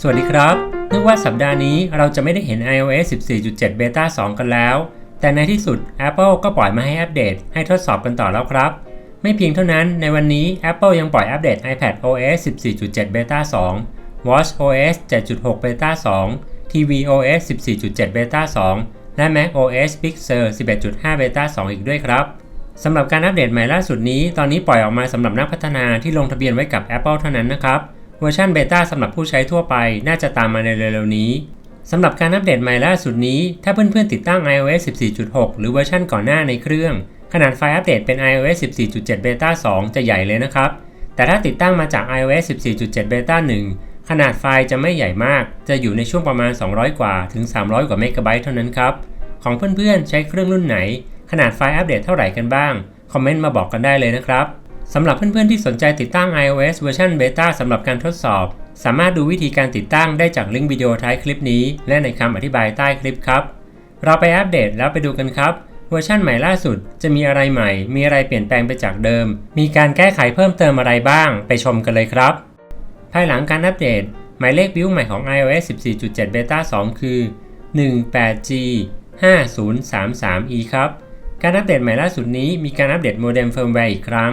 สวัสดีครับ นึกว่าสัปดาห์นี้เราจะไม่ได้เห็น iOS 14.7 Beta 2 กันแล้ว แต่ในที่สุด Apple ก็ปล่อยมาให้อัปเดต ให้ทดสอบกันต่อแล้วครับ ไม่เพียงเท่านั้นในวันนี้ Apple ยังปล่อยอัปเดต iPad OS 14.7 Beta 2 Watch OS 7.6 Beta 2 TV OS 14.7 Beta 2 และ Mac OS Big Sur 11.5 Beta 2 อีกด้วยครับสำหรับการอัปเดตใหม่ล่าสุดนี้ ตอนนี้ปล่อยออกมาสำหรับนักพัฒนาที่ลงทะเบียนไว้กับ Apple เท่านั้นนะครับ เวอร์ชันเบต้าสำหรับผู้ใช้ทั่วไปน่าจะตามมาในเร็วๆนี้สำหรับการอัปเดตใหม่ล่าสุดนี้ ถ้าเพื่อนๆติดตั้ง iOS 14.6 หรือเวอร์ชันก่อนหน้าในเครื่อง ขนาดไฟล์อัปเดตเป็น iOS 14.7 Beta 2 จะใหญ่เลยนะครับ แต่ถ้าติดตั้งมาจาก iOS 14.7 Beta 1 ขนาดไฟล์จะไม่ใหญ่มาก จะอยู่ในช่วงประมาณ 200 กว่าถึง 300 กว่าเมกะไบต์เท่านั้นครับ ของเพื่อนๆใช้เครื่องรุ่นไหน ขนาดไฟล์อัปเดตเท่าไหร่กันบ้าง คอมเมนต์มาบอกกันได้เลยนะครับ สำหรับเพื่อนๆที่สนใจติดตั้ง iOS เวอร์ชัน Beta สำหรับการทดสอบ สามารถดูวิธีการติดตั้งได้จากลิงก์วิดีโอท้ายคลิปนี้ และในคำอธิบายใต้คลิปครับ เราไปอัปเดตแล้วไปดูกันครับ เวอร์ชันใหม่ล่าสุดจะมีอะไรใหม่ มีอะไรเปลี่ยนแปลงไปจากเดิม มีการแก้ไขเพิ่มเติมอะไรบ้าง ไปชมกันเลยครับ ภายหลังการอัปเดต หมายเลขบิวใหม่ของ iOS 14.7 Beta 2 คือ 18G 5033E ครับ การอัปเดตใหม่ล่าสุดนี้มีการอัปเดตโมเด็มเฟิร์มแวร์อีกครั้ง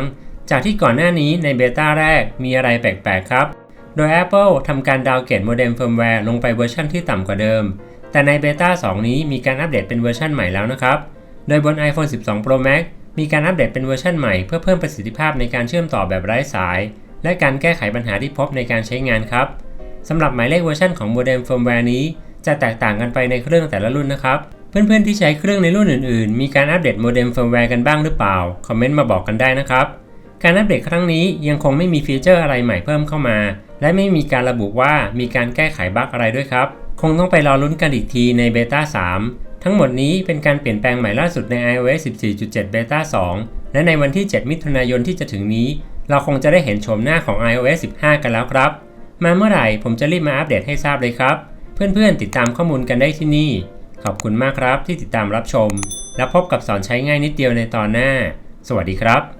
จากที่ก่อนหน้านี้ในเบต้าแรกมีอะไรแปลกๆครับ โดย Apple ทำการดาวเกรดโมเด็มเฟิร์มแวร์ลงไปเวอร์ชันที่ต่ำกว่าเดิม แต่ในเบต้า2 นี้มีการอัปเดตเป็นเวอร์ชันใหม่แล้วนะครับ โดยบน iPhone 12 Pro Max มีการอัปเดตเป็นเวอร์ชันใหม่เพื่อเพิ่มประสิทธิภาพในการเชื่อมต่อแบบไร้สาย และการแก้ไขปัญหาที่พบในการใช้งานครับสำหรับหมายเลขเวอร์ชันของโมเด็มเฟิร์มแวร์นี้ จะแตกต่างกันไปในเครื่องแต่ละรุ่นนะครับเพื่อนๆที่ใช้เครื่องในรุ่นอื่นๆ มีการอัปเดตโมเด็มเฟิร์มแวร์กันบ้างหรือเปล่า คอมเมนต์มาบอกกันได้นะครับ การอัปเดตครั้งนี้ยังคงไม่มีฟีเจอร์อะไรใหม่เพิ่มเข้ามา และไม่มีการระบุว่ามีการแก้ไขบั๊กอะไรด้วยครับ คงต้องไปรอลุ้นกันอีกทีในเบต้า3 ทั้งหมดนี้เป็นการเปลี่ยนแปลงใหม่ล่าสุดใน iOS 14.7 Beta 2 และในวันที่ 7 มิถุนายนที่จะถึงนี้ เราคงจะได้เห็นโฉมหน้าของ iOS 15 กันแล้วครับ มาเมื่อไหร่ผมจะรีบมาอัปเดตให้ทราบเลยครับ เพื่อนๆติดตามข้อมูลกันได้ที่นี่ ขอบคุณมากครับที่ติดตามรับชม แล้วพบกับสอนใช้ง่ายนิดเดียวในตอนหน้า สวัสดีครับ